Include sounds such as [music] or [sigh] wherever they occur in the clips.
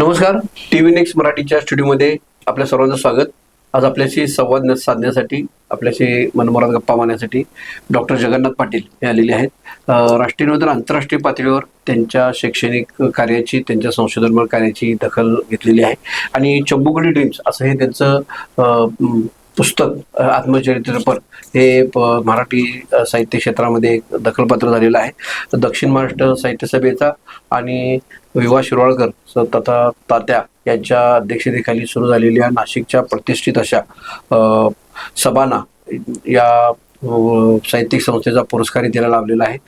नमस्कार. T V next मराठीच्या स्टुडिओमध्ये आपल्या सर्वांचं स्वागत. आज आपल्याशी संवाद साधण्यासाठी आपल्याशी मनमोरात गप्पा मारण्यासाठी डॉक्टर जगन्नाथ पाटील हे आलेले आहेत. राष्ट्रीय नव्हे तर आंतरराष्ट्रीय पातळीवर त्यांच्या शैक्षणिक कार्याची त्यांच्या संशोधनपर कार्याची दखल घेतलेली आहे. आणि चंबुगडी ड्रीम्स असं हे त्यांचं पुस्तक आत्मचरित्रपर हे मराठी साहित्य क्षेत्रामध्ये दखलपत्र दखलपात्र झालेलं आहे. दक्षिण महाराष्ट्र साहित्य सभेचा आणि विवा शिरवाळकर सर तथा तात्या यांच्या अध्यक्षतेखाली सुरू झालेल्या नाशिकच्या प्रतिष्ठित अशा अ, या साहित्यिक संस्थेचा पुरस्कारही त्याला लावलेला आहे.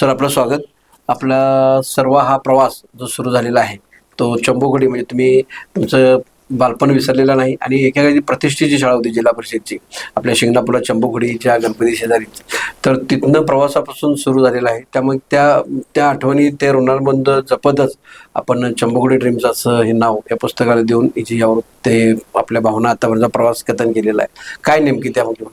सर आपलं स्वागत. आपला सर्व हा प्रवास जो सुरू झालेला आहे तो चंबोगडी म्हणजे तुम्ही तुमचं बालपण विसरलेलं नाही आणि एकेकाची प्रतिष्ठेची शाळा होती जिल्हा परिषदची. आपल्या शिंगणापूरला चंबोगडीच्या गणपती शेजारी तर तिथनं प्रवासापासून सुरू झालेला आहे. त्यामुळे त्या त्या आठवणी ते ऋणानुबंध जपतच आपण चंबुगडी ड्रीम्स असं हे नाव या पुस्तकाला देऊन हिची यावर ते आपल्या भावना आतापर्यंत प्रवास कथन केलेला आहे. काय नेमकी त्यामध्ये?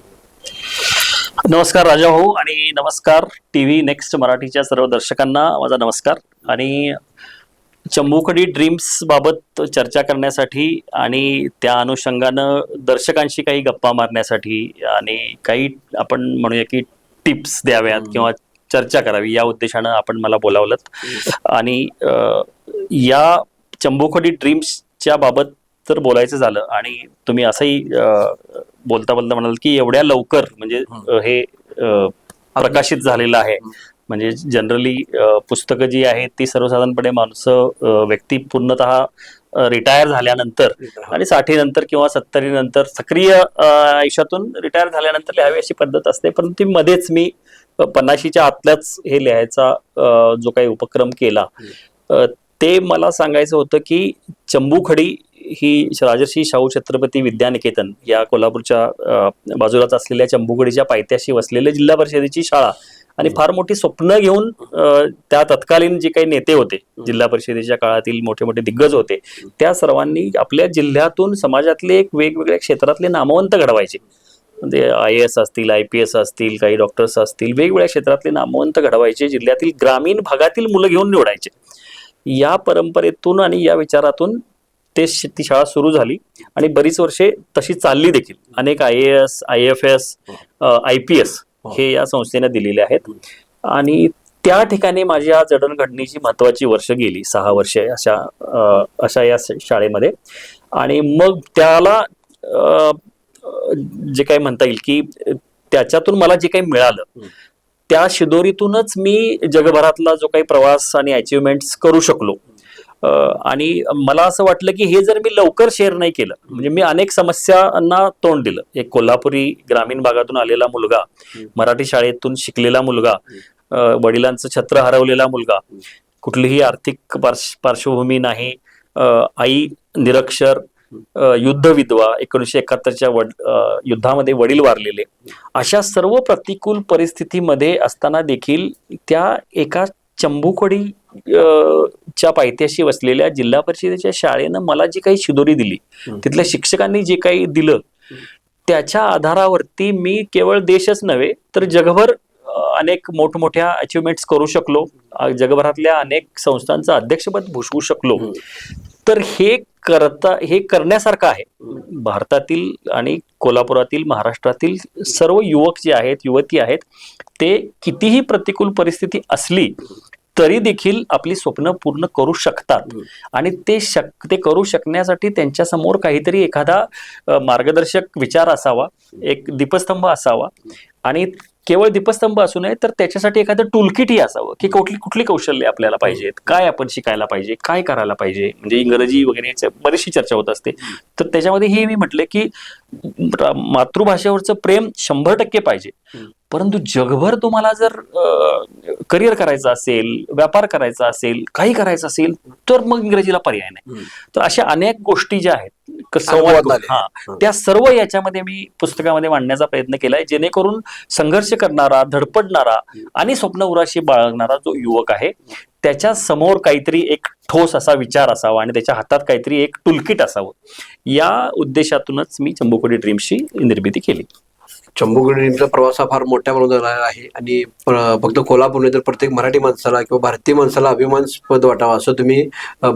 नमस्कार राजा भाऊ आणि नमस्कार टी व्ही नेक्स्ट मराठीच्या सर्व दर्शकांना माझा नमस्कार. आणि चंबूकडी ड्रीम्स बाबत चर्चा करण्यासाठी आणि त्या अनुषंगानं दर्शकांशी काही गप्पा मारण्यासाठी आणि काही आपण म्हणूया की टिप्स द्याव्यात. किंवा चर्चा करावी या उद्देशानं आपण मला बोलावलं आणि या चंबूखडी ड्रीम्सच्या बाबत जर बोलायचं झालं आणि तुम्ही असंही बोलता बोलता म्हणाल की एवढ्या लवकर म्हणजे हे प्रकाशित झालेलं आहे. म्हणजे जनरली पुस्तकं जी आहेत ती सर्वसाधारणपणे माणसं व्यक्ती पूर्णतः रिटायर झाल्यानंतर आणि साठीनंतर किंवा सत्तरी नंतर सक्रिय आयुष्यातून रिटायर झाल्यानंतर लिहावी अशी पद्धत असते. परंतु ती मध्येच मी पन्नाशीच्या आतल्याच हे लिहायचा जो काही उपक्रम केला. ते मला सांगायचं होतं की चंबूखडी ही राजर्षी शाहू छत्रपती विद्यानिकेतन या कोल्हापूरच्या बाजूलाच असलेल्या चंबूखडीच्या पायथ्याशी वसलेल्या जिल्हा परिषदेची शाळा आणि फार मोठी स्वप्न घेऊन त्या तत्कालीन जे काही नेते होते जिल्हा परिषदेच्या काळातील मोठे मोठे दिग्गज होते त्या सर्वांनी आपल्या जिल्ह्यातून समाजातले एक वेगवेगळ्या क्षेत्रातले नामवंत घडवायचे. म्हणजे आय एस असतील आय पी एस असतील काही डॉक्टर्स असतील वेगवेगळ्या क्षेत्रातले नामवंत घडवायचे जिल्ह्यातील ग्रामीण भागातील मुलं घेऊन निवडायचे. या परंपरेतून आणि या विचारातून ते ती शाळा सुरू झाली आणि बरीच वर्षे तशी चालली देखील. अनेक I A S I F S I P S हे. या संस्थेने दिलेले आहेत. आणि त्या ठिकाणी माझी या जडणघडणीची महत्वाची वर्ष गेली सहा वर्षे अशा अशा या शाळेमध्ये. आणि मग त्याला जे काही म्हणता येईल की त्याच्यातून मला जे काही मिळालं त्या शिदोरीतूनच मी जगभरातला जो काही प्रवास आणि अचिव्हमेंट्स करू शकलो. आणि मला असं वाटलं की हे जर मी लवकर शेअर नाही केलं म्हणजे मी अनेक समस्यांना तोंड दिलं. एक कोल्हापुरी ग्रामीण भागातून आलेला मुलगा मराठी शाळेतून शिकलेला मुलगा वडिलांचं छत्र हरवलेला मुलगा. कुठलीही आर्थिक पार्श पार्श्वभूमी नाही. आई निरक्षर युद्ध विधवा एकोणीसशे एकाहत्तरच्या वड युद्धामध्ये वडील वारलेले. अशा सर्व प्रतिकूल परिस्थितीमध्ये असताना देखील त्या एका चंबुकडी च्या पायथ्याशी वसलेल्या जिल्हा परिषदेच्या शाळेनं मला जी काही शिदोरी दिली. तिथल्या शिक्षकांनी जे काही दिलं त्याच्या आधारावरती मी केवळ देशच नव्हे तर जगभर अनेक मोठमोठ्या अचिव्हमेंट्स करू शकलो. जगभरातल्या अनेक संस्थांचं अध्यक्षपद भूषवू शकलो. तर हे करता हे करण्यासारखं आहे. भारतातील आणि कोल्हापुरातील महाराष्ट्रातील सर्व युवक जे आहेत युवती आहेत ते कितीही प्रतिकूल परिस्थिती असली तरी देखील आपली स्वप्न पूर्ण करू शकतात. आणि ते शक ते करू शकण्यासाठी त्यांच्यासमोर काहीतरी एखादा मार्गदर्शक विचार असावा एक दीपस्तंभ असावा. आणि केवळ दीपस्तंभ असू नये तर त्याच्यासाठी एखादं टूलकिटही असावं की कुठली कुठली कौशल्य आपल्याला पाहिजेत काय आपण शिकायला पाहिजे काय करायला पाहिजे? म्हणजे इंग्रजी वगैरे याच्या बरीचशी चर्चा होत असते. तर त्याच्यामध्ये हे मी म्हटलं की मातृभाषेवरचं प्रेम शंभर टक्के पाहिजे. परंतु जगभर तुम्हाला जर करिअर करायचं असेल व्यापार करायचा असेल काही करायचं असेल तर मग इंग्रजीला पर्याय नाही. तर अशा अनेक गोष्टी ज्या आहेत संवाद. त्या सर्व याच्यामध्ये मी पुस्तकामध्ये मांडण्याचा प्रयत्न केलाय जेणेकरून संघर्ष करणारा धडपडणारा आणि स्वप्न उराशी बाळगणारा जो युवक आहे त्याच्यासमोर काहीतरी एक ठोस असा विचार असावा आणि त्याच्या हातात काहीतरी एक टुलकिट असावं. या उद्देशातूनच मी चंबुकोडी ड्रीम्सची निर्मिती केली. चंबुगडींचा प्रवास हा फार मोठ्या प्रमाणात झालेला आहे आणि फक्त कोल्हापूर नाही तर प्रत्येक मराठी माणसाला किंवा भारतीय माणसाला अभिमानस्पद वाटावा असं तुम्ही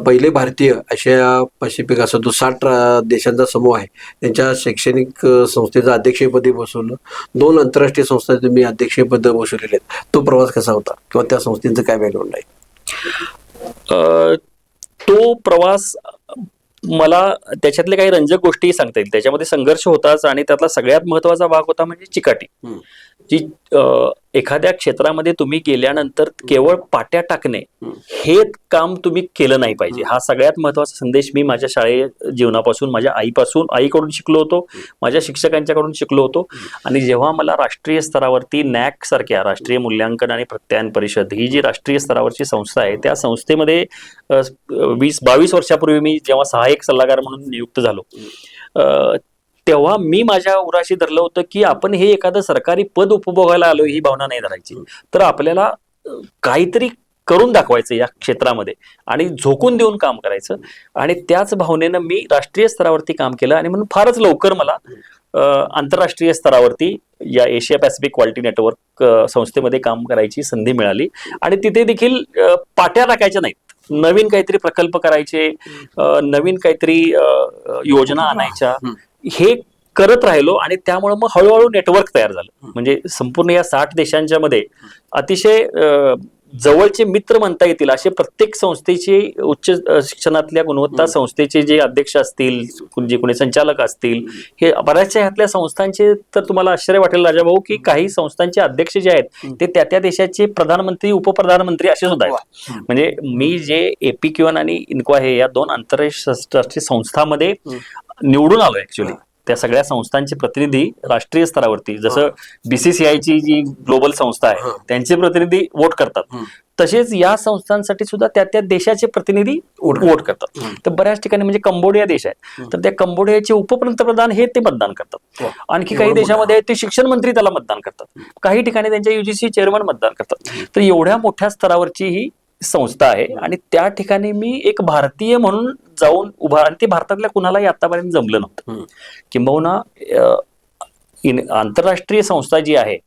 पहिले भारतीय आशिया पॅसिफिक असं तो साठ देशांचा समूह आहे त्यांच्या शैक्षणिक संस्थेचा संस्थेचं अध्यक्षपदी बसवलं. दोन आंतरराष्ट्रीय संस्था तुम्ही अध्यक्षपद बसवलेले आहेत. तो प्रवास कसा होता? किंवा त्या संस्थेचं काय बॅकग्राऊंड आहे? तो प्रवास मला त्याच्यातले काही रंजक गोष्टी सांगता येईल त्याच्यामध्ये संघर्ष होताच आणि त्यातला सगळ्यात महत्त्वाचा भाग होता म्हणजे चिकाटी. जी एखाद्या क्षेत्रामध्ये तुम्ही गेल्यानंतर केवळ पाट्या टाकणे. हे काम तुम्ही केलं नाही पाहिजे. हा सगळ्यात महत्त्वाचा संदेश मी माझ्या शाळे जीवनापासून माझ्या आईपासून आईकडून शिकलो होतो माझ्या शिक्षकांच्याकडून शिकलो होतो. आणि जेव्हा मला राष्ट्रीय स्तरावरती नॅक सारख्या राष्ट्रीय मूल्यांकन आणि प्रत्यायन परिषद ही जी राष्ट्रीय स्तरावरची संस्था आहे त्या संस्थेमध्ये वीस बावीस वर्षापूर्वी मी जेव्हा सहाय्यक सल्लागार म्हणून नियुक्त झालो तेव्हा मी माझ्या उराशी धरलं होतं की आपण हे एखादं सरकारी पद उपभोगायला आलो ही भावना नाही धरायची. तर आपल्याला काहीतरी करून दाखवायचं या क्षेत्रामध्ये आणि झोकून देऊन काम करायचं. आणि त्याच भावनेनं मी राष्ट्रीय स्तरावरती काम केलं आणि म्हणून फारच लवकर मला आंतरराष्ट्रीय स्तरावरती या एशिया पॅसिफिक क्वालिटी नेटवर्क संस्थेमध्ये काम करायची संधी मिळाली. आणि तिथे देखील पाट्या टाकायच्या नाहीत. नवीन काहीतरी प्रकल्प करायचे नवीन काहीतरी योजना आणायच्या. हे करत राहिलो आणि त्यामुळे मग हळूहळू नेटवर्क तयार झालं. म्हणजे संपूर्ण या साठ देशांच्या मध्ये अतिशय जवळचे मित्र म्हणता येतील असे प्रत्येक संस्थेचे उच्च शिक्षणातल्या गुणवत्ता संस्थेचे जे अध्यक्ष असतील जे कोणी संचालक असतील हे बऱ्याचशा ह्यातल्या संस्थांचे तर तुम्हाला आश्चर्य वाटेल राजाभाऊ की काही संस्थांचे अध्यक्ष जे आहेत ते त्या त्या देशाचे प्रधानमंत्री उपप्रधानमंत्री असे सुद्धा आहेत. म्हणजे मी जे एपीक्यूएन आणि इन्क्वा हे या दोन आंतरराष्ट्रीय संस्थांमध्ये निवडून आलो ऍक्च्युली त्या सगळ्या संस्थांचे प्रतिनिधी राष्ट्रीय स्तरावरती जसं बीसीसीआयची जी ग्लोबल संस्था आहे त्यांचे प्रतिनिधी वोट करतात. तसेच या संस्थांसाठी सुद्धा त्या त्या देशाचे प्रतिनिधी वोट करतात. तर बऱ्याच ठिकाणी म्हणजे कंबोडिया देश आहे. तर त्या कंबोडियाचे उपपंतप्रधान हे ते मतदान करतात. आणखी काही देशामध्ये ते शिक्षण मंत्री त्याला मतदान करतात. काही ठिकाणी त्यांच्या युजीसी चेअरमन मतदान करतात. तर एवढ्या मोठ्या स्तरावरची ही संस्था आहे. आणि त्या ठिकाणी मी एक भारतीय म्हणून जाऊन उभा आणि ते भारतातल्या कुणालाही आतापर्यंत जमलं नव्हतं. किंबहुना आंतरराष्ट्रीय संस्था जी आहे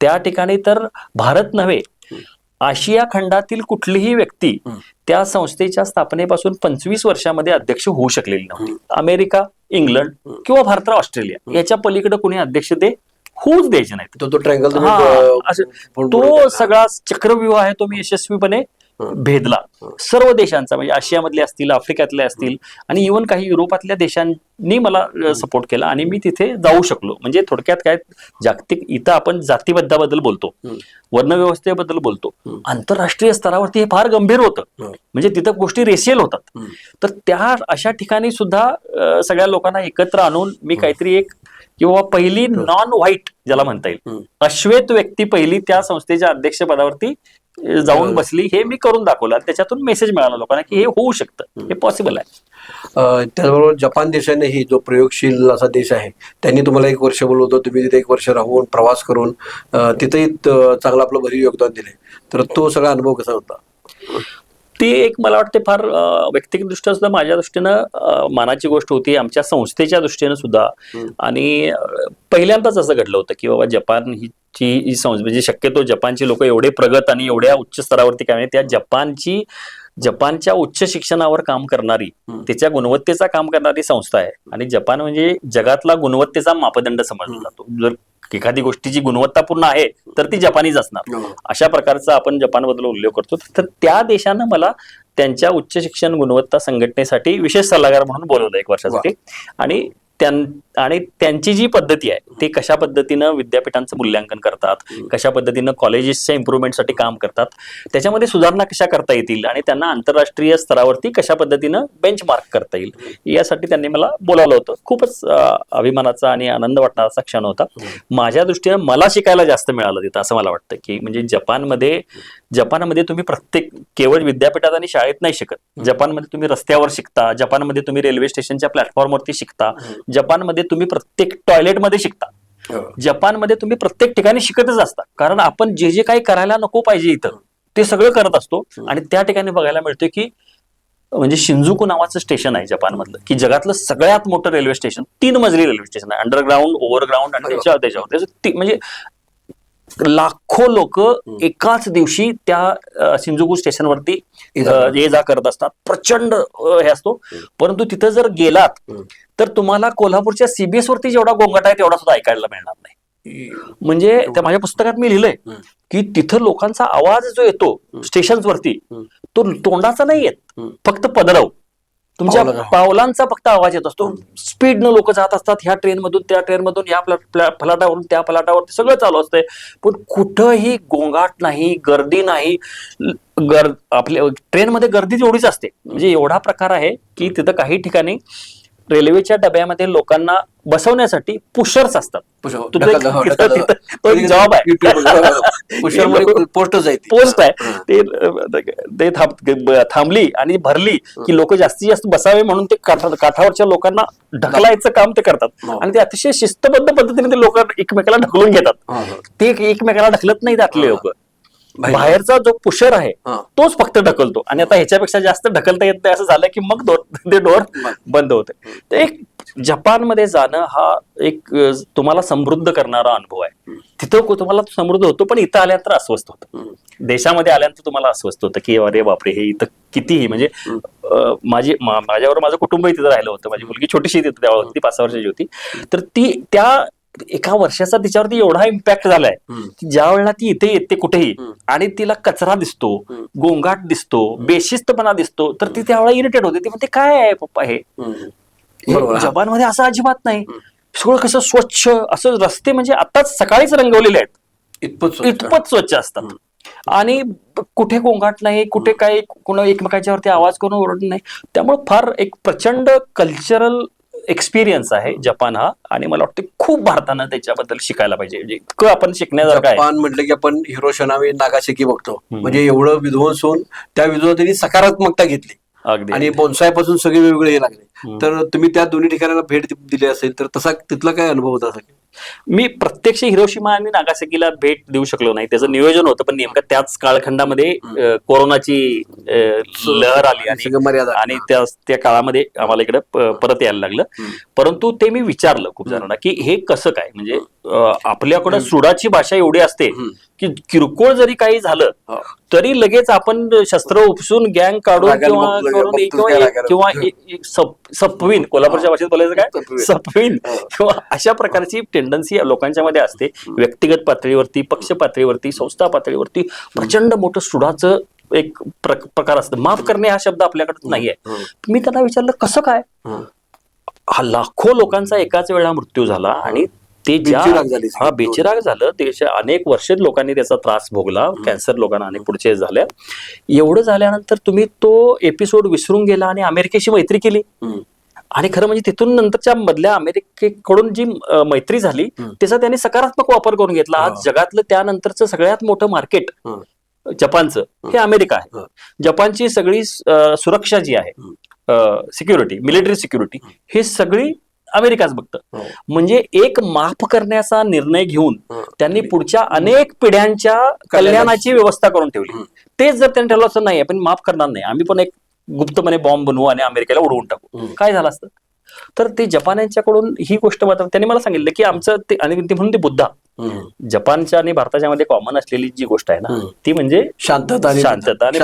त्या ठिकाणी तर भारत नव्हे आशिया खंडातील कुठलीही व्यक्ती त्या संस्थेच्या स्थापनेपासून पंचवीस वर्षामध्ये अध्यक्ष होऊ शकलेली नव्हती. अमेरिका इंग्लंड किंवा भारत ऑस्ट्रेलिया याच्या पलीकडे कुणी अध्यक्ष ते होऊच द्यायचे नाहीत. तो तो ट्रँगल असं- तो सगळा चक्रव्यूह आहे तो मी यशस्वीपणे भेदला. सर्व देशांचा म्हणजे आशियामधले असतील आफ्रिकेतले असतील आणि इवन काही युरोपातल्या देशांनी मला सपोर्ट केला आणि मी तिथे जाऊ शकलो. म्हणजे थोडक्यात काय जागतिक इथं आपण जातीबद्धाबद्दल बोलतो. वर्णव्यवस्थेबद्दल बोलतो. आंतरराष्ट्रीय स्तरावरती हे फार गंभीर होतं. म्हणजे तिथं गोष्टी रेशियल होतात. तर त्या अशा ठिकाणी सुद्धा सगळ्या लोकांना एकत्र आणून मी काहीतरी एक किंवा पहिली नॉन व्हाईट ज्याला म्हणता येईल. अश्वेत व्यक्ती पहिली त्या संस्थेच्या अध्यक्षपदावरती जाऊन बसली हे मी करून दाखवलं त्याच्यातून मेसेज मिळाला लोकांना की हे होऊ शकतं हे पॉसिबल आहे. त्याचबरोबर जपान देशानेही जो प्रयोगशील असा देश आहे त्यांनी तुम्हाला एक वर्ष बोलवतो तुम्ही तिथे एक वर्ष राहून प्रवास करून तिथेही चांगलं आपलं भरीव योगदान दिले. तर तो सगळा अनुभव कसा होता? ती एक मला वाटते फार अ, व्यक्तिगत दृष्ट्या सुद्धा माझ्या दृष्टीनं मानाची गोष्ट होती. आमच्या संस्थेच्या दृष्टीनं सुद्धा. आणि पहिल्यांदाच असं घडलं होतं की बाबा जपान ही ची ही संस्था म्हणजे शक्यतो जपानची लोक एवढे प्रगत आणि एवढ्या उच्च स्तरावरती काय त्या जपानची जपानच्या उच्च शिक्षणावर काम करणारी त्याच्या गुणवत्तेचा काम करणारी संस्था आहे. आणि जपान म्हणजे जगातला गुणवत्तेचा मापदंड समजला जातो. जर एखादी गोष्टीची गुणवत्तापूर्ण आहे तर ती जपानीच असणार. अशा प्रकारचा आपण जपानबद्दल उल्लेख करतो. तर त्या देशानं मला त्यांच्या उच्च शिक्षण गुणवत्ता संघटनेसाठी विशेष सल्लागार म्हणून बोलवलं एक वर्षासाठी. आणि त्यां आणि त्यांची जी पद्धती आहे ते कशा पद्धतीनं विद्यापीठांचं मूल्यांकन करतात कशा पद्धतीनं कॉलेजेसच्या इम्प्रुव्हमेंटसाठी काम करतात त्याच्यामध्ये सुधारणा कशा करता येतील आणि त्यांना आंतरराष्ट्रीय स्तरावरती कशा पद्धतीनं बेंचमार्क करता येईल यासाठी त्यांनी मला बोलावलं होतं. खूपच अभिमानाचा आणि आनंद वाटणारा क्षण होता. माझ्या दृष्टीनं मला शिकायला जास्त मिळालं तिथं असं मला वाटतं की म्हणजे जपानमध्ये जपानमध्ये तुम्ही प्रत्येक केवळ विद्यापीठात आणि शाळेत नाही शिकत. जपानमध्ये तुम्ही रस्त्यावर शिकता जपानमध्ये तुम्ही रेल्वे स्टेशनच्या प्लॅटफॉर्मवरती शिकता. जपानमध्ये तुम्ही प्रत्येक टॉयलेटमध्ये शिकता. जपानमध्ये तुम्ही प्रत्येक ठिकाणी शिकतच असता. कारण आपण जे जे काही करायला नको पाहिजे इथं ते सगळं करत असतो. आणि त्या ठिकाणी बघायला मिळतं की म्हणजे शिंजुकू नावाचं स्टेशन आहे जपानमधलं की जगातलं सगळ्यात मोठं रेल्वे स्टेशन तीन मजली रेल्वे स्टेशन आहे. अंडरग्राऊंड ओव्हरग्राऊंड आणि. त्याच्यावर. त्याच्यावर म्हणजे लाखो लोक एकाच दिवशी त्या अ, शिंजुकू स्टेशनवरती ये जा करत असतात प्रचंड हे असतो. परंतु तिथं जर गेलात. तर तुम्हाला कोल्हापूरच्या सीबीएस वरती जेवढा गोंगाट आहे तेवढा सुद्धा ऐकायला मिळणार नाही. म्हणजे त्या माझ्या पुस्तकात मी लिहिलंय. की तिथं लोकांचा आवाज जो येतो स्टेशन वरती हम्म. तो तोंडाचा नाही येत. फक्त पदरव. तुमच्या पावलाचा. फक्त आवाज येत असतो. स्पीडनं लोक जात असतात ह्या ट्रेन मधून त्या ट्रेन मधून या फलाटावरून त्या फलाटावर सगळं चालू असतंय. पण कुठंही गोंगाट नाही गर्दी नाही ल- गर आपल्या ट्रेनमध्ये गर्दी एवढीच असते. म्हणजे एवढा प्रकार आहे की तिथं काही ठिकाणी रेल्वेच्या डब्यामध्ये लोकांना बसवण्यासाठी पुशर्स असतात. तो एक- जॉब आहे. पोस्टच [laughs] आहे. पोस्ट आहे. ते थांबली आणि भरली की लोक जास्तीत जास्त बसावे म्हणून ते काठा- काठावरच्या लोकांना ढकलायचं काम ते करतात. आणि ते अतिशय शिस्तबद्ध पद्धतीने ते लोक एकमेकाला ढकलून घेतात. ते एक- एकमेकाला ढकलत नाही त्यातले लोक. बाहेरचा जो पुशर आहे. तोच फक्त ढकलतो. आणि आता ह्याच्यापेक्षा जास्त ढकलता येत नाही असं झालं की मग डोर [laughs] ते डोर बंद. होते. तर एक जपानमध्ये जाणं हा एक तुम्हाला समृद्ध करणारा अनुभव आहे. तिथं तुम्हाला समृद्ध होतो पण इथं आल्यानंतर अस्वस्थ होतं. देशामध्ये आल्यानंतर तुम्हाला अस्वस्थ होतं की अरे बापरे हे इथं कितीही म्हणजे माझी माझ्यावर माझं कुटुंबही तिथं राहिलं होतं. माझी मुलगी छोटीशी तिथं तेव्हा होती पाच वर्षाची होती. तर ती त्या एका वर्षाचा तिच्यावरती एवढा इम्पॅक्ट झालाय. की ज्या वेळेला ती इथे येते कुठेही. आणि तिला कचरा दिसतो. गोंगाट दिसतो बेशिस्तपणा दिसतो तर ती त्यावेळेला इरिटेट होते. ती म्हणते काय आहे पप्पा हे. जपानमध्ये असं अजिबात नाही. सगळं कसं स्वच्छ असं रस्ते म्हणजे आताच सकाळीच रंगवलेले आहेत. इतपत स्वच्छ. इतपत स्वच्छ असतात. आणि कुठे गोंगाट नाही कुठे काही कोणा एकमेकांच्यावरती आवाज करून ओरड नाही. त्यामुळे फार एक प्रचंड कल्चरल एक्सपिरियन्स आहे जपान हा आणि मला वाटतं खूप भारतानं त्याच्याबद्दल शिकायला पाहिजे. म्हणजे इतकं आपण शिकण्यासारखं आहे. जपान म्हटलं की आपण हिरोशनामी नागासेकी बघतो. म्हणजे एवढं विध्वंस होऊन त्या विध्वंसाने सकारात्मकता घेतली. अगदी. आणि बोनसायपासून सगळे वेगवेगळे हे लागले. तर तुम्ही त्या दोन्ही ठिकाणाला भेट दिली असेल तर तसा तिथला काय अनुभव होता? मी प्रत्यक्ष हिरोशिमा आणि नागासाकीला भेट देऊ शकलो नाही. त्याचं नियोजन होतं पण नेमकं त्याच कालखंडामध्ये अ, कोरोनाची अ, लहर आली आणि सगळं मर्यादा. आणि त्या त्या काळामध्ये आम्हाला इकडे प- परत यायला लागलं. परंतु ते मी विचारलं खूप जणांना की हे कसं काय? म्हणजे अ, आपल्याकडं सुडाची भाषा एवढी असते की किरकोळ जरी काही झालं हो. तरी लगेच आपण शस्त्र उपसून गँग काढून किंवा किंवा सपवीन कोल्हापूरच्या भाषेत बोलायचं काय सपवीन. हो. किंवा अशा प्रकारची टेंडन्सी लोकांच्या मध्ये असते व्यक्तिगत पातळीवरती पक्ष पातळीवरती संस्था पातळीवरती प्रचंड मोठं सुडाचं एक प्र- प्रकार असतं माफ करणे हा शब्द आपल्याकडे नाहीये. मी त्यांना विचारलं कसं काय. हा लाखो लोकांचा एकाच वेळा मृत्यू झाला आणि ते ज्या. हा बेचिराग झालं त्याच्या अनेक वर्ष लोकांनी त्याचा त्रास भोगला कॅन्सर लोकांना अनेक पुढचे झाल्या. एवढं झाल्यानंतर तुम्ही तो एपिसोड विसरून गेला आणि अमेरिकेशी मैत्री केली. आणि खरं म्हणजे तिथून नंतरच्या मधल्या अमेरिकेकडून जी मैत्री झाली त्याचा त्यांनी सकारात्मक वापर करून घेतला. आज जगातलं त्यानंतरचं सगळ्यात मोठं मार्केट. जपानचं हे. अमेरिका आहे. जपानची सगळी सुरक्षा जी आहे सिक्युरिटी मिलिटरी सिक्युरिटी हे सगळी अमेरिकाच बघतं हो. म्हणजे एक माफ करण्याचा निर्णय घेऊन. त्यांनी पुढच्या अनेक पिढ्यांच्या कल्याणाची व्यवस्था करून ठेवली तेच जर त्यांनी ठरवलं असं नाही आपण माफ करणार नाही आम्ही पण एक गुप्तपणे बॉम्ब बनवू आणि अमेरिकेला उडवून टाकू. काय झालं असतं तर ते जपान्यांच्याकडून ही गोष्ट मात्र त्यांनी मला सांगितलं की आमचं ते आणि ते म्हणून ते बुद्धा. जपानच्या आणि भारताच्या मध्ये कॉमन असलेली जी गोष्ट आहे ना. ती म्हणजे शांतता शांतता आणि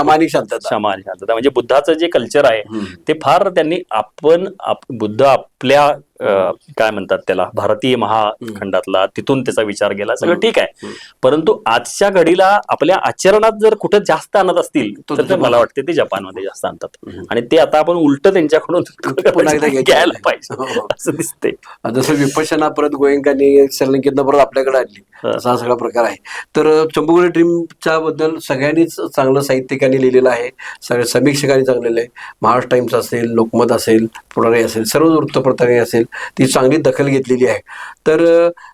शांतता. म्हणजे बुद्धाचं जे कल्चर आहे. ते फार त्यांनी आपण आप- बुद्ध आपल्या काय म्हणतात त्याला भारतीय महाखंडातला तिथून त्याचा विचार केला सगळं ठीक आहे. परंतु आजच्या घडीला आपल्या आचरणात जर कुठं जास्त आणत असतील तर. मला वाटते ते जपानमध्ये जास्त आणतात. आणि ते आता आपण उलट त्यांच्याकडून. [laughs] [laughs] घ्यायला पाहिजे. हो. असं दिसते जसं विपशना परत गोयंकाने श्रीलंकेतनं परत आपल्याकडे आणली. असा हा सगळा प्रकार आहे. तर चंबुगडी ड्रीमच्या बद्दल सगळ्यांनीच चांगलं साहित्यिकांनी लिहिलेलं आहे. सगळ्या समीक्षकांनी चांगलेलं आहे. महाराष्ट्र टाइम्स असेल लोकमत असेल पुढारी असेल सर्व वृत्तपत्रांनी असेल ती चांगली दखल घेतलेली आहे. तर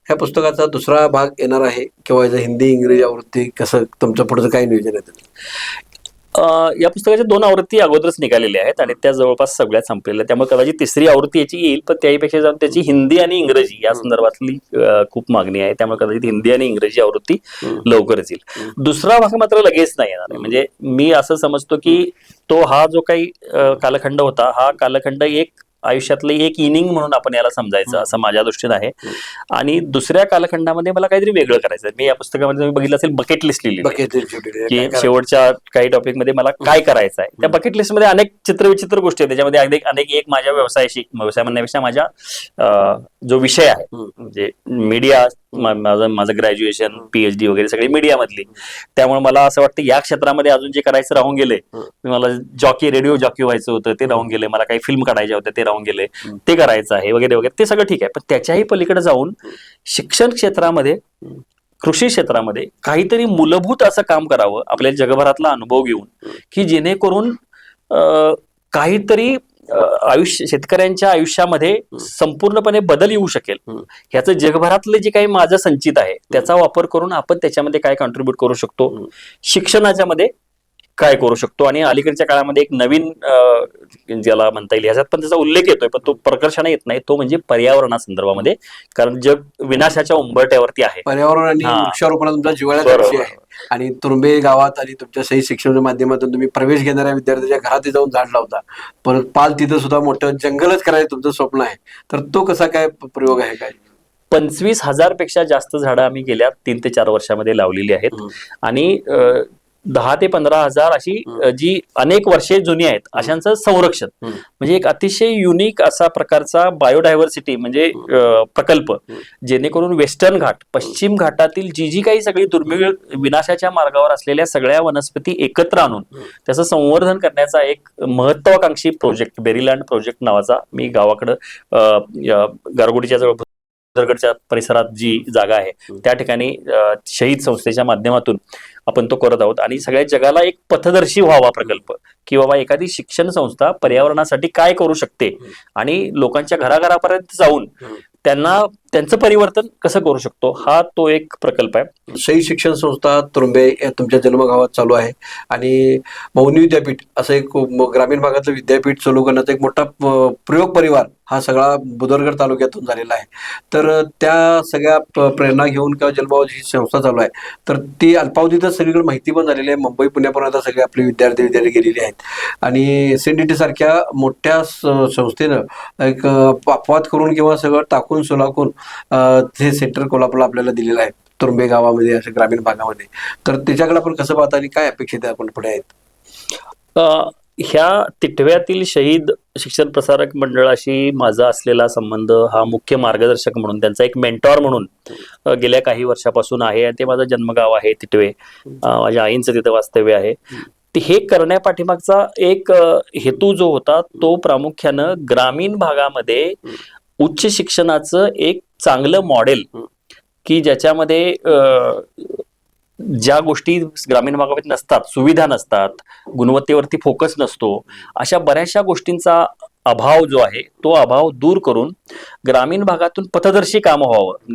ह्या पुस्तकाचा दुसरा भाग येणार आहे. किंवा याचं हिंदी इंग्रजी आवृत्ती कसं तुमचं पुढचं काय नियोजन आहे या पुस्तकाच्या दोन आवृत्ती अगोदरच निघालेल्या आहेत आणि त्या जवळपास सगळ्या संपलेल्या. त्यामुळे कदाचित तिसरी आवृत्ती याची येईल पण त्याहीपेक्षा जाऊन त्याची हिंदी आणि इंग्रजी या संदर्भातली खूप मागणी आहे. त्यामुळे कदाचित हिंदी आणि इंग्रजी आवृत्ती लवकरच येईल. दुसरा भाग मात्र लगेच नाही येणार म्हणजे मी असं समजतो की तो हा जो काही कालखंड होता हा कालखंड एक आयुष्यातलं एक इनिंग म्हणून आपण याला समजायचं असं माझ्या दृष्टीनं आहे. आणि दुसऱ्या कालखंडामध्ये मला काहीतरी वेगळं करायचं आहे. मी या पुस्तकामध्ये तुम्ही बघितलं असेल बकेट लिस्ट लिहिली की? शेवटच्या काही टॉपिकमध्ये मला काय करायचं आहे त्या बकेट लिस्टमध्ये अनेक चित्रविचित्र गोष्टी आहेत. त्याच्यामध्ये अनेक अनेक एक माझ्या व्यवसायाशी व्यवसाय म्हणण्यापेक्षा माझ्या जो विषय आहे. म्हणजे मीडिया माझं माझं ग्रॅज्युएशन पीएचडी वगैरे सगळी मीडिया मधली. त्यामुळे मला असं वाटतं या क्षेत्रामध्ये अजून जे करायचं राहून गेले हम्म. मला जॉकी रेडिओ जॉकी व्हायचं होतं ते राहून गेले. मला काही फिल्म काढायच्या होत्या ते राहून गेले. हम्म. ते करायचं आहे वगैरे वगैरे. ते सगळं ठीक आहे. पण त्याच्याही पलीकडे जाऊन शिक्षण क्षेत्रामध्ये कृषी क्षेत्रामध्ये काहीतरी मूलभूत असं काम करावं आपल्या जगभरातला अनुभव घेऊन की जेणेकरून अं, काहीतरी आयुष्य शेतकऱ्यांच्या आयुष्यामध्ये संपूर्णपणे बदल येऊ शकेल. ह्याचं जगभरातलं जे काही माझं संचित आहे त्याचा वापर करून आपण त्याच्यामध्ये काय कॉन्ट्रीब्युट करू शकतो. शिक्षणाच्या मध्ये काय करू शकतो? आणि अलीकडच्या काळामध्ये एक नवीन ज्याला म्हणता येईल ह्याच्यात पण त्याचा उल्लेख येतोय पण तो प्रकर्षाने येत नाही तो म्हणजे पर्यावरणासंदर्भामध्ये कारण जग विनाशाच्या उंबरट्यावरती आहे. पर्यावरण आणि. वृक्षारोपण तुमचा. विषय आहे. आणि तुरुंबे गावात आणि तुमच्या सही शिक्षणाच्या माध्यमातून तुम्ही प्रवेश घेणाऱ्या विद्यार्थ्याच्या घरात जाऊन झाड लावता. परत पाल तिथं सुद्धा मोठं जंगलच करायचं तुमचं स्वप्न आहे. तर तो कसा काय प्रयोग आहे काय? पंचवीस हजारपेक्षा जास्त झाडं आम्ही गेल्या तीन ते चार वर्षामध्ये लावलेली आहेत. आणि दहा ते पंधरा हजार अशी जी अनेक वर्षे जुनी आहेत अशांचं संरक्षण. म्हणजे एक अतिशय युनिक असा प्रकारचा बायोडायव्हर्सिटी म्हणजे प्रकल्प. जेणेकरून वेस्टर्न घाट पश्चिम घाटातील जी जी काही सगळी दुर्मिळ विनाशाच्या मार्गावर असलेल्या सगळ्या वनस्पती एकत्र आणून त्याचं संवर्धन करण्याचा एक महत्वाकांक्षी प्रोजेक्ट बेरीलँड प्रोजेक्ट नावाचा मी गावाकडं गारगोडीच्या जवळ भुदरगडच्या परिसरात जी जागा आहे त्या ठिकाणी शहीद संस्थेच्या माध्यमातून आपण तो करत आहोत. आणि सगळ्या जगाला एक पथदर्शी व्हावा प्रकल्प की बाबा एखादी शिक्षण संस्था पर्यावरणासाठी काय करू शकते आणि लोकांच्या घराघरापर्यंत जाऊन त्यांना त्यांचं परिवर्तन कसं करू शकतो हा तो एक प्रकल्प आहे. सई शिक्षण संस्था तुरुंबे या तुमच्या जन्मगावात चालू आहे आणि मौनी विद्यापीठ असं एक म- ग्रामीण भागातलं विद्यापीठ चालू करण्याचा एक मोठा प- प्रयोग परिवार हा सगळा बुदरगड तालुक्यातून झालेला आहे. तर त्या सगळ्या प- प्रेरणा घेऊन किंवा जन्मगावाची ही संस्था चालू आहे तर ती अल्पावधीतच सगळीकडे माहिती पण झालेली आहे. मुंबई पुण्यापर्यंत सगळे आपले विद्यार्थी विद्यार्थी गेलेले आहेत. आणि सेंडिटी सारख्या मोठ्या स- संस्थेनं एक अपवाद करून किंवा सगळं टाकून सुलाकून हे सेंटर कोल्हापूरला आपल्याला दिलेलं आहे तुरुंबे गावामध्ये असं ग्रामीण भागामध्ये. तर त्याच्याकडे आपण कसं पाहता आणि काय अपेक्षित आहे आपण पुढे आहेत? ह्या तिटव्यातील शहीद शिक्षण प्रसारक मंडळाशी माझा असलेला संबंध हा मुख्य मार्गदर्शक म्हणून त्यांचा एक मेंटॉर म्हणून गेल्या काही वर्षापासून आहे. आणि ते माझं जन्मगाव आहे तिटवे. माझ्या आईंचं तिथं वास्तव्य आहे. हे करण्यापाठीमागचा एक हेतू जो होता तो प्रामुख्यानं ग्रामीण भागामध्ये उच्च शिक्षणाचं एक चांगलं मॉडेल की ज्याच्यामध्ये ज्या गोष्टी ग्रामीण भागामध्ये नसतात सुविधा नसतात गुणवत्तेवरती फोकस नसतो अशा बऱ्याचशा गोष्टींचा अभाव जो आहे तो अभाव दूर करून ग्रामीण भागातून पथदर्शी काम व्हावं.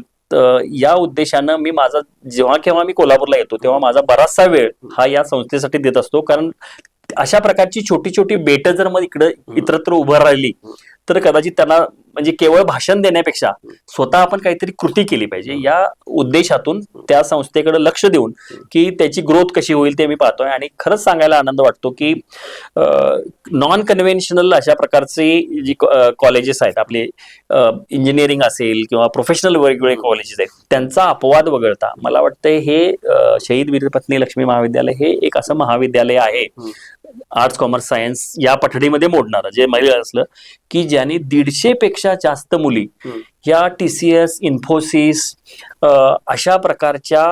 या उद्देशानं मी माझा जेव्हा केव्हा मी कोल्हापूरला येतो तेव्हा माझा बराचसा वेळ हा या संस्थेसाठी देत असतो. कारण अशा प्रकारची छोटी छोटी बेट जर मग इकडं इतरत्र उभं राहिली तर कदाचित त्यांना म्हणजे केवळ भाषण देण्यापेक्षा स्वतः आपण काहीतरी कृती केली पाहिजे. या उद्देशातून त्या संस्थेकडे लक्ष देऊन की त्याची ग्रोथ कशी होईल ते मी पाहतोय. आणि खरंच सांगायला आनंद वाटतो की नॉन कन्व्हेन्शनल अशा प्रकारचे जी कॉलेजेस आहेत आपले इंजिनिअरिंग असेल किंवा प्रोफेशनल वेगवेगळे कॉलेजेस आहेत त्यांचा अपवाद वगळता मला वाटतं हे शहीद वीरपत्नी लक्ष्मी महाविद्यालय हे एक असं महाविद्यालय आहे. आर्ट्स कॉमर्स सायन्स या पठडीमध्ये मोडणारं जे महिला असलं की ज्यांनी दीडशे पेक्षा जास्त मुली. या टी सी एस इन्फोसिस अशा प्रकारच्या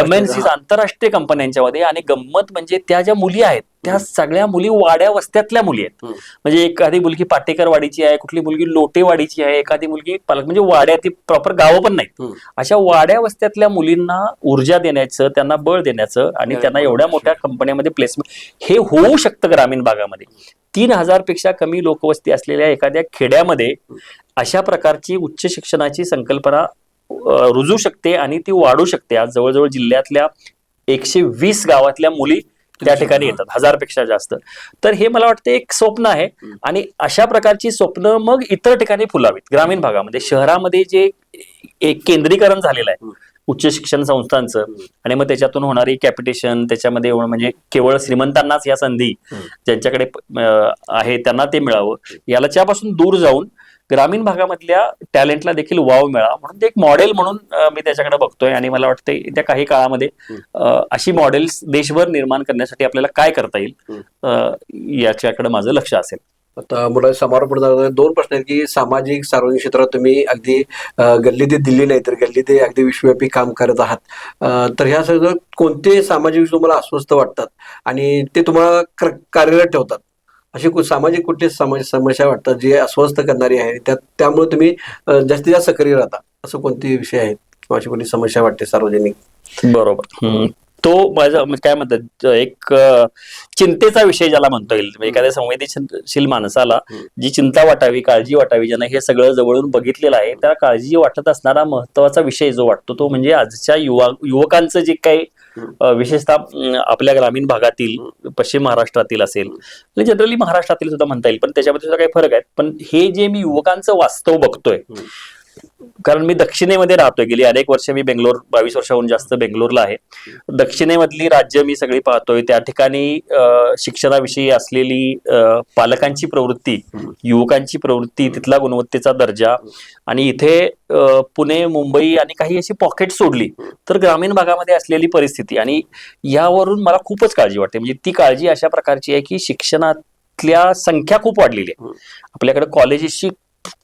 एम एन सी आंतरराष्ट्रीय कंपन्यांच्या मध्ये आणि गंमत म्हणजे त्या ज्या मुली आहेत त्या सगळ्या मुली वाड्या वस्त्यातल्या मुली आहेत. म्हणजे एखादी मुलगी पाटेकर वाडीची आहे कुठली मुलगी लोटेवाडीची आहे एखादी मुलगी पालक म्हणजे वाड्या ती प्रॉपर गावं पण नाहीत. अशा वाड्या वस्त्यातल्या मुलींना ऊर्जा देण्याचं त्यांना बळ देण्याचं आणि त्यांना एवढ्या मोठ्या कंपन्यांमध्ये प्लेसमेंट हे होऊ शकतं ग्रामीण भागामध्ये. तीन हजारपेक्षा कमी लोकवस्ती असलेल्या एखाद्या खेड्यामध्ये अशा प्रकारची उच्च शिक्षणाची संकल्पना रुजू शकते आणि ती वाढू शकते. आज जवळजवळ जिल्ह्यातल्या एकशे वीस गावातल्या मुली त्या ठिकाणी येतात हजारपेक्षा जास्त. तर हे मला वाटतं एक स्वप्न आहे. आणि अशा प्रकारची स्वप्न मग इतर ठिकाणी फुलावीत. ग्रामीण भागामध्ये शहरामध्ये जे एक केंद्रीकरण झालेलं आहे. उच्च शिक्षण संस्थांचं आणि मग त्याच्यातून होणारी कॅपिटेशन त्याच्यामध्ये होणं म्हणजे केवळ श्रीमंतांनाच या संधी. ज्यांच्याकडे आहे त्यांना ते मिळावं. याच्यापासून दूर जाऊन ग्रामीण भागामधल्या टॅलेंटला देखील वाव मिळावा. म्हणून ते एक मॉडेल म्हणून मी त्याच्याकडे बघतोय आणि मला वाटतं येत्या काही काळामध्ये अशी मॉडेल्स देशभर निर्माण करण्यासाठी आपल्याला काय करता येईल याच्याकडे माझं लक्ष असेल. आता मुलं समारोप दोन प्रश्न आहेत की सामाजिक सार्वजनिक क्षेत्रात तुम्ही अगदी गल्ली ते दिल्ली नाही तर गल्ली ते अगदी विश्वव्यापी काम करत आहात. तर ह्या सगळं कोणते सामाजिक विषय तुम्हाला अस्वस्थ वाटतात? आणि ते तुम्हाला कर- कार्यरत ठेवतात? अशी कु- सामाजिक कुठली समाज समस्या वाटतात जी अस्वस्थ करणारी आहे त्यात त्यामुळे तुम्ही जास्तीत जास्त सक्रिय राहता. असं कोणते विषय आहेत? किंवा अशी कोणती समस्या वाटते सार्वजनिक? बरोबर. हम्म. तो माझा म्हणजे काय म्हणतात एक चिंतेचा विषय ज्याला म्हणता येईल. म्हणजे एखाद्या संवेदनशील माणसाला. जी चिंता वाटावी काळजी वाटावी ज्यानं हे सगळं जवळून बघितलेलं आहे त्या काळजी वाटत असणारा महत्त्वाचा विषय जो वाटतो तो म्हणजे आजच्या युवा युवकांचं जे काही विशेषतः आपल्या ग्रामीण भागातील पश्चिम महाराष्ट्रातील असेल म्हणजे जनरली महाराष्ट्रातील सुद्धा म्हणता येईल पण त्याच्यामध्ये सुद्धा काही फरक आहेत पण हे जे मी युवकांचं वास्तव बघतोय कारण मी दक्षिणेमध्ये राहतोय. गेली अनेक वर्ष मी बेंगलोर बावीस वर्षाहून जास्त बेंगलोरला आहे. दक्षिणेमधली राज्य मी सगळी पाहतोय. त्या ठिकाणी अं, शिक्षणाविषयी असलेली अं, पालकांची प्रवृत्ती युवकांची प्रवृत्ती तिथला गुणवत्तेचा दर्जा आणि इथे पुणे मुंबई आणि काही अशी पॉकेट सोडली तर ग्रामीण भागामध्ये असलेली परिस्थिती आणि यावरून मला खूपच काळजी वाटते. म्हणजे ती काळजी अशा प्रकारची आहे की शिक्षणातल्या संख्या खूप वाढलेली आहे. आपल्याकडे कॉलेजेसची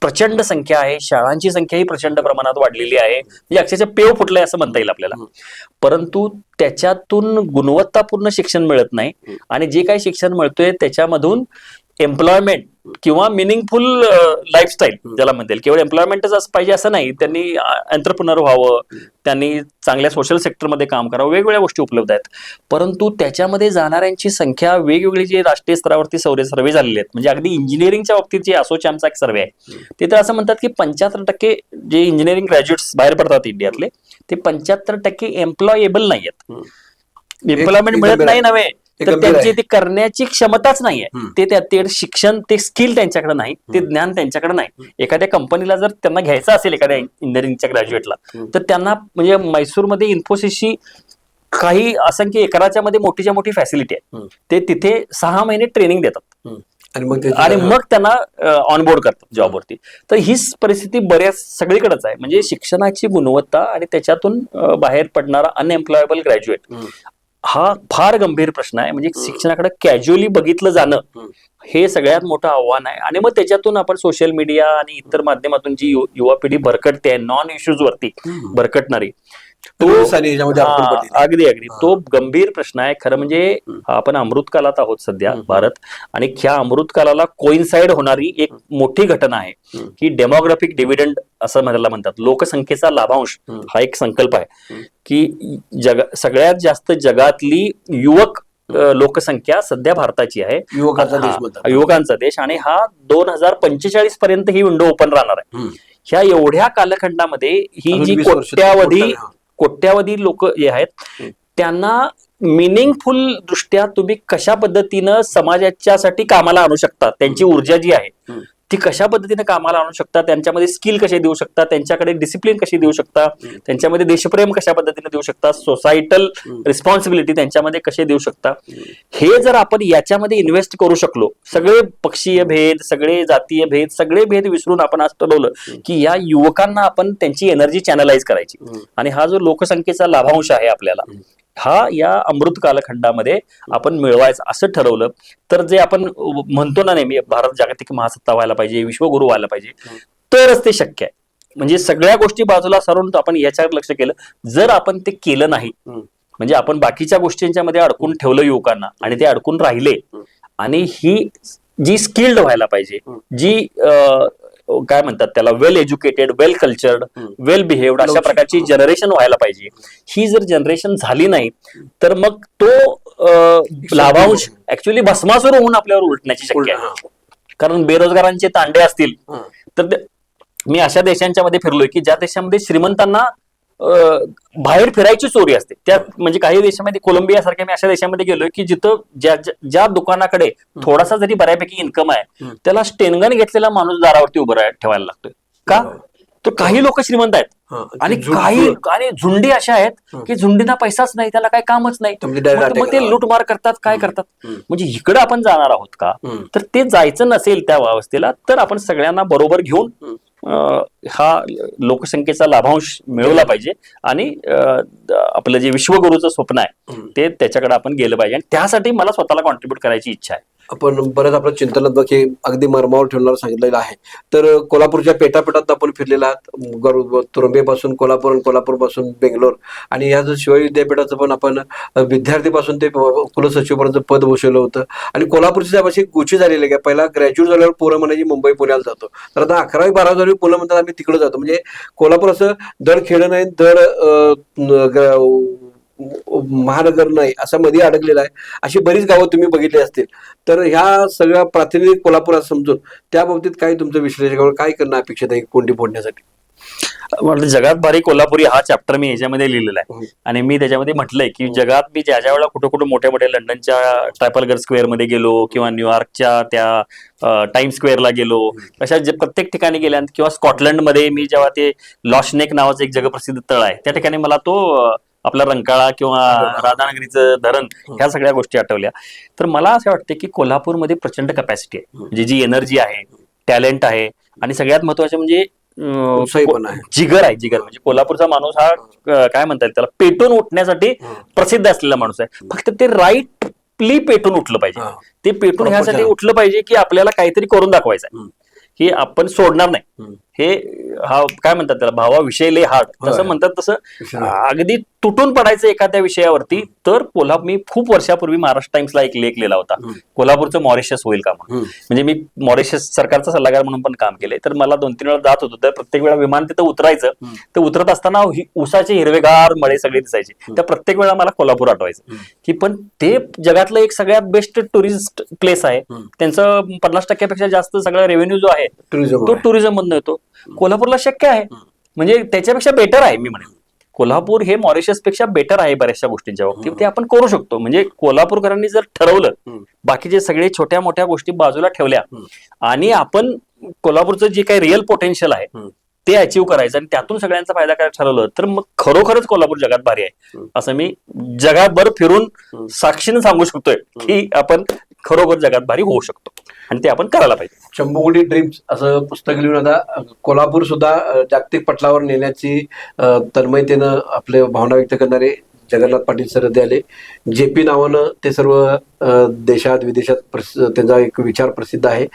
प्रचंड संख्या आहे शाळांची संख्या ही प्रचंड प्रमाणात वाढलेली आहे म्हणजे अक्षरशः पेव फुटलंय असं म्हणता येईल आपल्याला. परंतु त्याच्यातून गुणवत्तापूर्ण शिक्षण मिळत नाही. आणि जे काही शिक्षण मिळतोय त्याच्यामधून एम्प्लॉयमेंट किंवा मिनिंगफुल लाईफस्टाईल. ज्याला म्हणता येईल केवळ एम्प्लॉयमेंटच असं पाहिजे असं नाही. त्यांनी एंटरप्रिनर व्हावं त्यांनी चांगल्या सोशल सेक्टरमध्ये काम करावं वेगवेगळ्या गोष्टी उपलब्ध आहेत. परंतु त्याच्यामध्ये जाणाऱ्यांची संख्या वेगवेगळी जे राष्ट्रीय स्तरावरती सर्वे सर्वे झालेले आहेत. म्हणजे अगदी इंजिनिअरिंगच्या बाबतीत जे असोचॅमचा एक सर्वे आहे. तिथे असं म्हणतात की पंच्याहत्तर टक्के जे इंजिनिअरिंग ग्रॅज्युएट्स बाहेर पडतात इंडियातले ते पंच्याहत्तर टक्के एम्प्लॉयेबल नाही आहेत. एम्प्लॉयमेंट मिळत नाही. नव्हे. ते तर त्यांची. ती करण्याची क्षमताच नाहीये. ते त्या ते शिक्षण ते स्किल त्यांच्याकडे नाही ते. ज्ञान त्यांच्याकडे नाही एखाद्या कंपनीला जर त्यांना घ्यायचं असेल एखाद्या इंजिनिअरिंगच्या ग्रॅज्युएटला. तर त्यांना म्हणजे मैसूरमध्ये इन्फोसिसची काही असंख्य एकराच्या मध्ये मोठीच्या मोठी फॅसिलिटी आहे. ते तिथे सहा महिने ट्रेनिंग देतात आणि मग आणि मग त्यांना ऑनबोर्ड करतात जॉबवरती तर हीच परिस्थिती बऱ्याच सगळीकडेच आहे म्हणजे शिक्षणाची गुणवत्ता आणि त्याच्यातून बाहेर पडणारा अनएम्प्लॉयबल ग्रॅज्युएट. हा फार गंभीर प्रश्न आहे म्हणजे शिक्षणाकडे कॅज्युअली बघितलं जाणं. हे सगळ्यात मोठं आव्हान आहे आणि मग त्याच्यातून आपण सोशल मीडिया आणि इतर माध्यमातून जी युवा पिढी भरकटते आहे नॉन इश्यूज वरती. भरकटणारी पडलेली. अगदी अगदी. तो गंभीर प्रश्न आहे खरं म्हणजे. आपण अमृतकालात आहोत सध्या. भारत आणि ह्या अमृतकालाला कोइन्साइड होणारी एक मोठी घटना आहे. की डेमोग्राफिक डिव्हिडंड असं म्हणायला म्हणतात लोकसंख्येचा लाभांश. हा एक संकल्प आहे. की जग सगळ्यात जास्त जगातली युवक लोकसंख्या सध्या भारताची आहे युवकाचा देश युवकांचा देश आणि हा दोन हजार पंचेचाळीस पर्यंत ही विंडो ओपन राहणार आहे. ह्या एवढ्या कालखंडामध्ये ही जी 20 वर्ष तर कोट्यावधी. कोट्यावधी लोक जे आहेत. त्यांना मिनिंगफुल दृष्ट्या तुम्ही कशा पद्धतीनं समाजाच्यासाठी कामाला आणू शकता त्यांची ऊर्जा जी आहे. ती कशा पद्धतीने कामाला आणू शकता त्यांच्यामध्ये स्किल कसे देऊ शकता त्यांच्याकडे डिसिप्लिन कशी देऊ शकता. त्यांच्यामध्ये देशप्रेम कशा पद्धतीने देऊ शकता सोसायटल. रिस्पॉन्सिबिलिटी त्यांच्यामध्ये कसे देऊ शकता हे जर आपण याच्यामध्ये इन्व्हेस्ट करू शकलो सगळे पक्षीय भेद सगळे जातीय भेद सगळे भेद विसरून आपण आज ठरवलं की या युवकांना आपण त्यांची एनर्जी चॅनलाइज करायची. आणि हा जो लोकसंख्येचा लाभांश आहे आपल्याला हा या अमृत कालखंडामध्ये आपण मिळवायचा असं ठरवलं तर जे आपण म्हणतो ना नेहमी भारत जागतिक महासत्ता व्हायला पाहिजे विश्वगुरु व्हायला पाहिजे तरच ते शक्य आहे म्हणजे सगळ्या गोष्टी बाजूला सारून आपण याच्यावर लक्ष केलं जर आपण ते केलं नाही. म्हणजे आपण बाकीच्या गोष्टींच्या मध्ये अडकून ठेवलं युवकांना आणि ते अडकून राहिले. आणि ही जी स्किल्ड व्हायला पाहिजे. जी काय म्हणतात त्याला well educated well cultured. Well behaved अशा. प्रकारची जनरेशन व्हायला पाहिजे ही जर जनरेशन झाली नाही तर मग तो लाभांश ऍक्च्युली भस्मासुर होऊन आपल्यावर उलटण्याची शक्य आहे हा. कारण बेरोजगारांचे तांडे असतील हा. तर मी अशा देशांच्या मध्ये फिरलोय की ज्या देशामध्ये श्रीमंतांना बाहेर फिरायची चोरी असते त्या म्हणजे काही देशामध्ये कोलंबिया सारख्या मी अशा देशामध्ये गेलोय की जिथं ज्या ज्या- दुकानाकडे थोडासा जरी बऱ्यापैकी इन्कम आहे. त्याला स्टेनगन घेतलेला माणूस दारावरती उभं ठेवायला लागतोय का तर काही लोक श्रीमंत आहेत आणि काही आणि झुंडी अशा आहेत. की झुंडीना पैसाच नाही त्याला काही कामच नाही म्हणजे मग- ते. लूटमार करतात काय करतात. म्हणजे इकडे आपण जाणार आहोत का. तर ते जायचं नसेल त्या अवस्थेला तर आपण सगळ्यांना बरोबर घेऊन हं. लोकसंख्येचा लाभांश मिळवला पाहिजे आणि आपलं जे विश्वगुरूचं स्वप्न आहे हं. ते त्याच्याकडे आपण गेलं पाहिजे आणि त्यासाठी मला स्वतःला कॉन्ट्रीब्युट करायची इच्छा आहे आपण बरंच आपलं चिंतनात्मक हे अगदी मर्मावर ठेवणार सांगितलेलं आहे. तर कोल्हापूरच्या पेटापेटात आपण फिरलेला आहात. तुरंबेपासून कोल्हापूर आणि कोल्हापूरपासून बेंगलोर. आणि या जो शिवाजी विद्यापीठाचं पण आपण विद्यार्थीपासून ते कुलसचिवपर्यंत पद भूषवलं होतं. आणि कोल्हापूरची अशी गुची झालेली आहे. पहिला ग्रॅज्युएट झाल्यावर पोरं म्हणायची मुंबई पुण्याला जातो. तर आता अकरावी बारावी झाली मुलं म्हणतात आम्ही तिकडे जातो. म्हणजे कोल्हापूर असं दर खेळ नाही दर महानगर नाही असं मध्ये अडकलेलं आहे. अशी बरीच गावं तुम्ही बघितली असतील. तर ह्या सगळ्या प्रातिनिधिक कोल्हापुरात समजून त्या बाबतीत काय तुमचं विश्लेषकावर काय करणं अपेक्षित आहे कोंडी फोडण्यासाठी? जगात भारी कोल्हापुरी हा चॅप्टर मी याच्यामध्ये लिहिलेला आहे. आणि मी त्याच्यामध्ये म्हटलंय की जगात मी ज्या ज्या वेळेला कुठं कुठं मोठ्या मोठ्या लंडनच्या ट्रायपलगर स्क्वेअरमध्ये गेलो किंवा न्यूयॉर्कच्या त्या टाइम स्क्वेअरला गेलो अशा जे प्रत्येक ठिकाणी गेल्यानंतर किंवा स्कॉटलंडमध्ये मी जेव्हा ते लॉशनेक नावाचं एक जगप्रसिद्ध तळ आहे त्या ठिकाणी मला तो आपला रंकाळा किंवा राधानगरीचं धरण ह्या सगळ्या गोष्टी आठवल्या. तर मला असं वाटतं की कोल्हापूरमध्ये प्रचंड कपॅसिटी आहे. म्हणजे जी एनर्जी आहे टॅलेंट आहे आणि सगळ्यात महत्त्वाचे म्हणजे. जिगर आहे जिगर. म्हणजे कोल्हापूरचा माणूस हा काय म्हणतात त्याला पेटून उठण्यासाठी. प्रसिद्ध असलेला माणूस आहे. फक्त ते राईटली पेटून उठलं पाहिजे. ते पेटून ह्यासाठी. उठलं पाहिजे की आपल्याला काहीतरी करून दाखवायचं आहे. की आपण सोडणार नाही. हं. हे काय म्हणतात त्याला भावा विषय लय हार्ड. तसं म्हणतात तसं. अगदी तुटून पडायचं एखाद्या विषयावरती तर कोल्हापूर मी खूप वर्षापूर्वी महाराष्ट्र टाइम्सला एक लेख लिहिला होता. कोल्हापूरचं मॉरिशस होईल का म्हणून. म्हणजे मी मॉरिशस सरकारचा सल्लागार म्हणून पण काम केलंय तर मला दोन तीन वेळा जात होतो तर प्रत्येक वेळा विमान तिथं उतरायचं. तर उतरत असताना ऊसाचे हिरवेगार मळे सगळे दिसायचे त्या प्रत्येक वेळा मला कोल्हापूर आठवायचं. की पण ते जगातलं एक सगळ्यात बेस्ट टुरिस्ट प्लेस आहे. त्यांचं पन्नास टक्क्यापेक्षा जास्त सगळा रेव्हेन्यू जो आहे तो टुरिझम मधून येतो कोल्हापूरला शक्य आहे म्हणजे त्याच्यापेक्षा बेटर आहे मी म्हणेन कोल्हापूर हे मॉरिशसपेक्षा बेटर आहे बऱ्याचशा गोष्टींच्या बाबतीत ते आपण करू शकतो म्हणजे कोल्हापूरकरांनी जर ठरवलं. बाकीचे सगळे छोट्या मोठ्या गोष्टी बाजूला ठेवल्या. आणि आपण कोल्हापूरचं जे काही रिअल पोटेन्शियल आहे. ते अचीव्ह करायचं आणि त्यातून सगळ्यांचा फायदा करायला ठरवलं तर मग खरोखरच कोल्हापूर जगात भारी आहे. असं मी जगाभर फिरून. साक्षीने सांगू शकतोय की आपण खरोखर जगात भारी होऊ शकतो. आणि ते आपण करायला पाहिजे. शंभूकोटी ड्रीम्स असं पुस्तक लिहून आता कोल्हापूर सुद्धा जागतिक पटलावर नेण्याची तन्मयतेनं आपले भावना व्यक्त करणारे जगन्नाथ पाटील सरदे आले. जे पी नावानं ते सर्व देशात विदेशात त्यांचा एक विचार प्रसिद्ध आहे.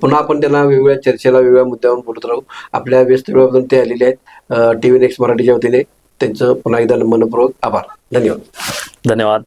पुन्हा आपण त्यांना वेगवेगळ्या चर्चेला वेगवेगळ्या मुद्द्यावर बोलत राहू. आपल्या व्यस्त वेळामधून ते आलेले आहेत. टी व्ही नेक्स्ट मराठीच्या वतीने त्यांचं पुन्हा एकदा मनपूर्वक आभार. धन्यवाद. धन्यवाद.